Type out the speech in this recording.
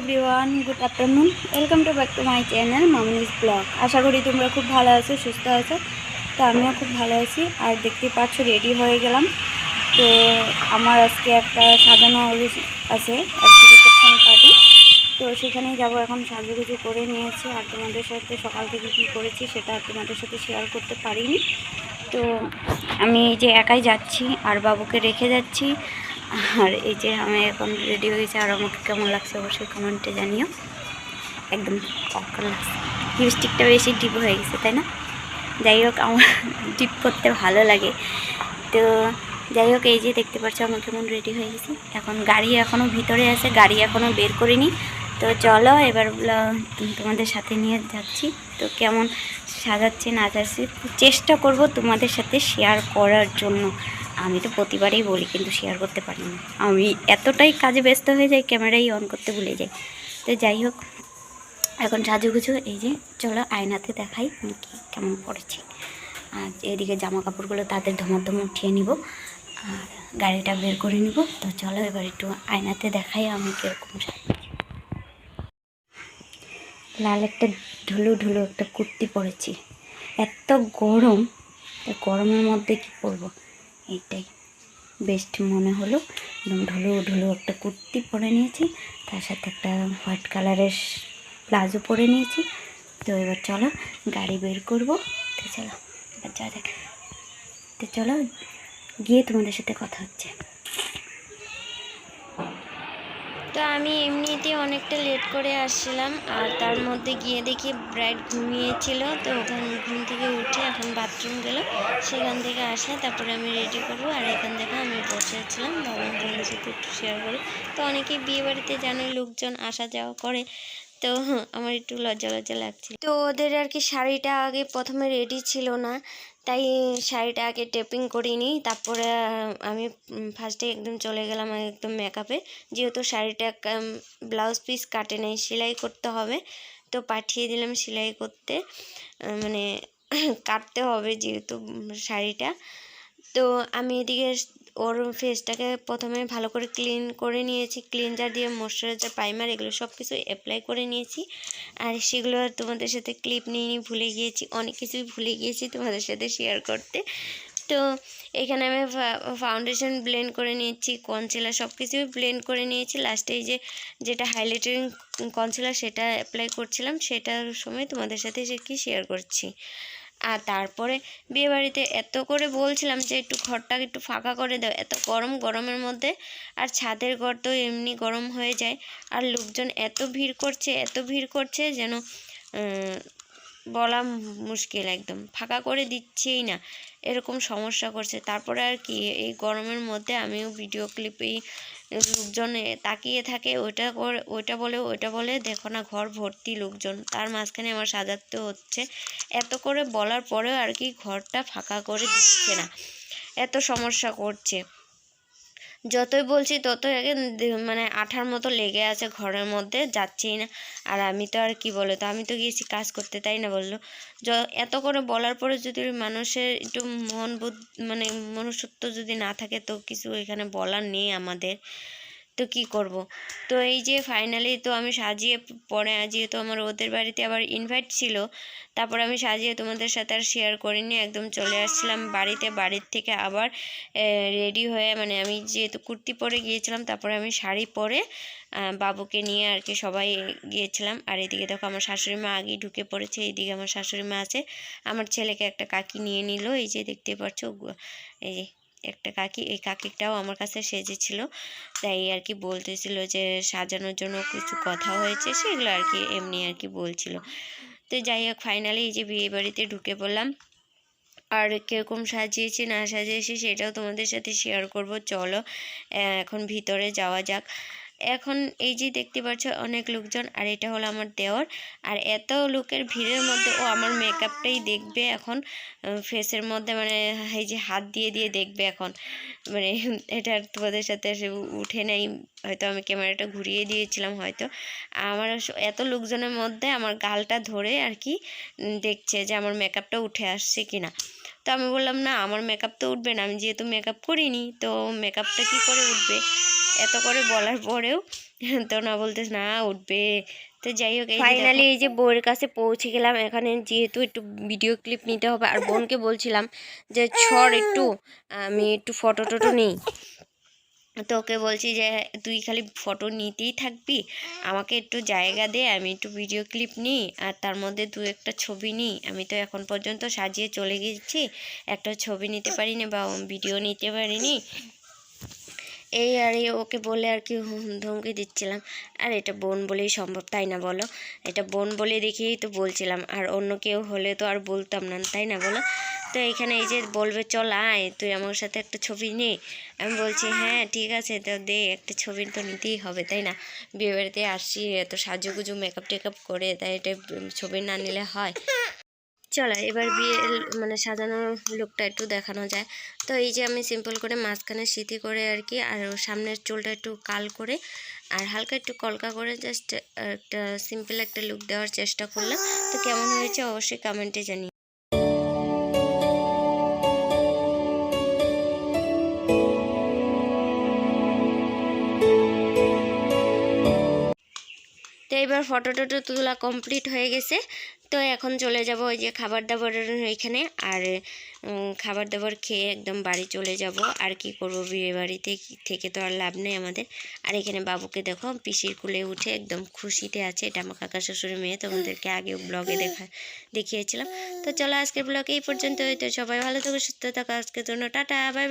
Everyone good afternoon welcome to back to my channel Mamoni's blog আশা করি তোমরা খুব ভালো আছো, সুস্থ আছো। তো আমিও খুব ভালো আছি। আর দেখতে পাচ্ছ রেডি হয়ে গেলাম। তো আমার আজকে একটা সাজানো আছে পার্টি তো সেখানেই যাব এখন, সাজুগুজু করে নিয়েছি। আর তোমাদের সাথে সকাল থেকে কী করেছি, সেটা আর তোমাদের সাথে শেয়ার করতে পারিনি। তো আমি যে একাই যাচ্ছি, আর বাবুকে রেখে যাচ্ছি। আর এই যে আমি এখন রেডি হয়ে হয়েছি আর আমাকে কেমন লাগছে অবশ্যই কমেন্টে জানিও। একদম অকাল লাগছে। লিপস্টিকটা বেশি ডিপ হয়ে গেছে, তাই না? যাই হোক, আমার ডিপ করতে ভালো লাগে। তো যাই হোক, এই যে দেখতে পাচ্ছ, আমার কেমন রেডি হয়ে গেছি। এখন গাড়ি এখনও ভিতরে আছে, গাড়ি এখনও বের করিনি। তো চলো, এবার তোমাদের সাথে নিয়ে যাচ্ছি। তো কেমন সাজাচ্ছি, না যাচ্ছি চেষ্টা করব তোমাদের সাথে শেয়ার করার জন্য। আমি তো প্রতিবারই বলি, কিন্তু শেয়ার করতে পারি না। আমি এতটাই কাজে ব্যস্ত হয়ে যাই, ক্যামেরাই অন করতে ভুলে যাই। তো যাই হোক, এখন সাজুগুজু, এই যে, চলো আয়নাতে দেখাই আমি কি কেমন পড়েছি। আর এদিকে জামা কাপড়গুলো তাদের ধমাধম উঠিয়ে নিব, আর গাড়িটা বের করে নিব। তো চলো এবার একটু আয়নাতে দেখাই আমি কীরকম লাল একটা ঢুলু ঢুলু একটা কুর্তি পরেছি। এত গরম গরমের মধ্যে কি পরবো? এইটাই বেস্ট মনে হলো। এবং ঢুলু ঢুলু একটা কুর্তি পরে নিয়েছি। তার সাথে একটা হোয়াইট কালারের প্লাজো পরে নিয়েছি। তো এবার চলো গাড়ি বের করব। তো চলো, এবার যা দেখ তো চলো গিয়ে তোমাদের সাথে কথা হচ্ছে। তো আমি এমনিতে অনেকটা লেট করে আসছিলাম, আর তার মধ্যে গিয়ে দেখি ব্রাইড ঘুমিয়েছিল, তো ওখান, ঘুম থেকে উঠে এখন বাথরুম গেল। সেখান থেকে আসে, তারপরে আমি রেডি করব, আর এখান থেকে আমি বসে আছিলাম ভাবলাম তোমাদের সাথে একটু শেয়ার করি। তো অনেকে বিয়েবাড়িতে বাড়িতে জানোই লোকজন আসা যাওয়া করে। তো আমার একটু লজ্জা লজ্জা লাগছিল। তো ওদের আর কি শাড়িটা আগে প্রথমে রেডি ছিল না, তাই শাড়িটা আগে টেপিং করিনি। তারপরে আমি ফার্স্টে একদম চলে গেলাম একদম মেকআপে যেহেতু শাড়িটা ব্লাউজ পিস কাটে নেই, সেলাই করতে হবে। তো পাঠিয়ে দিলাম সেলাই করতে মানে কাটতে হবে যেহেতু শাড়িটা। তো আমি এদিকে ওর ফেসটাকে প্রথমে ভালো করে ক্লিন করে নিয়েছি। ক্লিনজার দিয়ে ময়শ্চারাইজার প্রাইমার এগুলো সব কিছু অ্যাপ্লাই করে নিয়েছি। আর সেগুলো আর তোমাদের সাথে ক্লিপ নিয়ে নিয়ে ভুলে গিয়েছি। অনেক কিছুই ভুলে গিয়েছি তোমাদের সাথে শেয়ার করতে। তো এখানে আমি ফাউন্ডেশন ব্লেন্ড করে নিয়েছি কনসিলার সব কিছুই ব্লেন্ড করে নিয়েছি। লাস্টে এই যে, যেটা হাইলাইটিং কনসিলার সেটা অ্যাপ্লাই করছিলাম, সেটার সময় তোমাদের সাথে সে কি শেয়ার করছি। আর তারপরে বিয়েবাড়িতে এত করে বলছিলাম যে একটু ঘরটা একটু ফাঁকা করে দাও, এত গরম, গরমের মধ্যে। আর ছাদের ঘর তো এমনি গরম হয়ে যায়। আর লোকজন এত ভিড় করছে, এত ভিড় করছে যেন বলা মুশকিল একদম। ফাঁকা করে দিচ্ছেই না। এরকম সমস্যা করছে। তারপরে আর কি, এই গরমের মধ্যে আমিও ভিডিও ক্লিপেই লোকজন তাকিয়ে থাকে, ওইটা করে, ওইটা বলে ওইটা বলে, দেখো না ঘর ভর্তি লোকজন। তার মাঝখানে আমার সাজাতে হচ্ছে। এত করে বলার পরেও আর কি ঘরটা ফাঁকা করে দিচ্ছে না। এত সমস্যা করছে। যতই বলছি ততই আগে মানে আঠার মতো লেগে আছে ঘরের মধ্যে, যাচ্ছেই না। আর আমি তো আর কি বলে তো আমি তো গিয়েছি কাজ করতে, তাই না বলল? এত করে বলার পরে যদি মানুষের একটু মন মানে মনুষ্যত্ব যদি না থাকে, তো কিছু এখানে বলার নেই আমাদের। তো কি করব? তো এই যে ফাইনালি তো আমি সাজিয়ে পরে যেহেতু আমার ওদের বাড়িতে আবার ইনভাইট ছিল, তারপর আমি সাজিয়ে তোমাদের সাথে আর শেয়ার করিনি, একদম চলে আসছিলাম বাড়িতে, বাড়ির থেকে আবার রেডি হয়ে মানে আমি যেহেতু কুর্তি পরে গিয়েছিলাম, তারপরে আমি শাড়ি পরে বাবুকে নিয়ে আর কি সবাই গিয়েছিলাম। আর এদিকে দেখো আমার শাশুড়ি মা আগেই ঢুকে পড়েছে, এইদিকে আমার শাশুড়ি মা আছে। আমার ছেলেকে একটা কাকি নিয়ে নিল, এই যে দেখতে পাচ্ছ এই যে একটা কাকি, এই কাকিটাও আমার কাছে সেজেছিল। তাই আর কি বলতেছিল যে, সাজানোর জন্য কিছু কথা হয়েছে, সেগুলো আর কি এমনি আর কি বলছিল। তো যাই হোক ফাইনালি এই যে বিয়ে বাড়িতে ঢুকে পড়লাম। আর কীরকম সাজিয়েছি, না সাজিয়েছি, সেটাও তোমাদের সাথে শেয়ার করব। চলো এখন ভিতরে যাওয়া যাক। এখন এই যে দেখতে পাচ্ছ অনেক লোকজন, আর এটা হলো আমার দেওর। আর এত লোকের ভিড়ের মধ্যে ও আমার মেকআপটাই দেখবে এখন ফেসের মধ্যে মানে এই যে হাত দিয়ে দিয়ে দেখবে এখন। মানে এটা তোমাদের সাথে উঠে নেই, হয়তো আমি ক্যামেরাটা ঘুরিয়ে দিয়েছিলাম হয়তো। আমার এত লোকজনের মধ্যে আমার গালটা ধরে আর কি দেখছে যে আমার মেকআপটা উঠে আসছে কিনা। তো আমি বললাম, না, আমার মেকআপ তো উঠবে না, আমি যেহেতু মেকআপ করিনি, তো মেকআপটা কি করে উঠবে? এত করে বলার পরেও তো না বলতে না উঠবে। তো যাই হোক ফাইনালি এই যে বউয়ের কাছে পৌঁছে গেলাম এখানে যেহেতু একটু ভিডিও ক্লিপ নিতে হবে আর বোনকে বলছিলাম যে ছড় একটু আমি একটু ফটো টটো নিই। তো ওকে বলছি যে তুই খালি ফটো নিতেই থাকবি আমাকে একটু জায়গা দে আমি একটু ভিডিও ক্লিপ নিই আর তার মধ্যে দু একটা ছবি নিই। আমি তো এখন পর্যন্ত সাজিয়ে চলে গেছি একটা ছবি নিতে পারিনি বা ভিডিও নিতে পারিনি। এই আর ওকে বলে আর কি ধমকি দিচ্ছিলাম। আর এটা বোন বলেই সম্ভব, তাই না বলো? এটা বোন বলে দেখেই তো বলছিলাম, আর অন্য কেউ হলে তো আর বলতাম না, তাই না বলো? তো এখানে এই যে বলবে, চল আয়, তুই আমার সাথে একটা ছবি নে। আমি বলছি হ্যাঁ ঠিক আছে, তো দে, একটা ছবি তো নিতেই হবে, তাই না? বিয়ে বাড়িতে আসছি, এত সাজুগুজু মেকআপ টেকআপ করে, তাই এটা ছবি না নিলে হয়। চলো, এবার বিয়ে মানে সাজানো লুকটা একটু দেখানো যায়। তো এই যে আমি সিম্পল করে মাঝখানে সিঁথি করে আর কি, আর সামনের চুলটা একটু কাল করে, আর হালকা একটু কলকা করে জাস্ট একটা সিম্পল একটা লুক দেওয়ার চেষ্টা করলাম। তো কেমন হয়েছে অবশ্যই কমেন্টে জানি এবার ফটো টটো তোলা কমপ্লিট হয়ে গেছে। তো এখন চলে যাব ওই যে খাবার দাবারের এখানে আর খাবার দাবার খেয়ে একদম বাড়ি চলে যাব। আর কি করব বিয়ে বাড়িতে থেকে তো আর লাভ নেই আমাদের। আর এখানে বাবুকে দেখো, পিসির কুলে উঠে একদম খুশিতে আছে। এটা আমার কাকা শ্বশুরের মেয়ে, তোমাদেরকে আগে ব্লগে দেখা, দেখিয়েছিলাম। তো চলো আজকের ব্লগে এই পর্যন্ত হয়তো সবাই ভালো থাকো, সুস্থ থাকো। আজকের জন্য টাটা বাই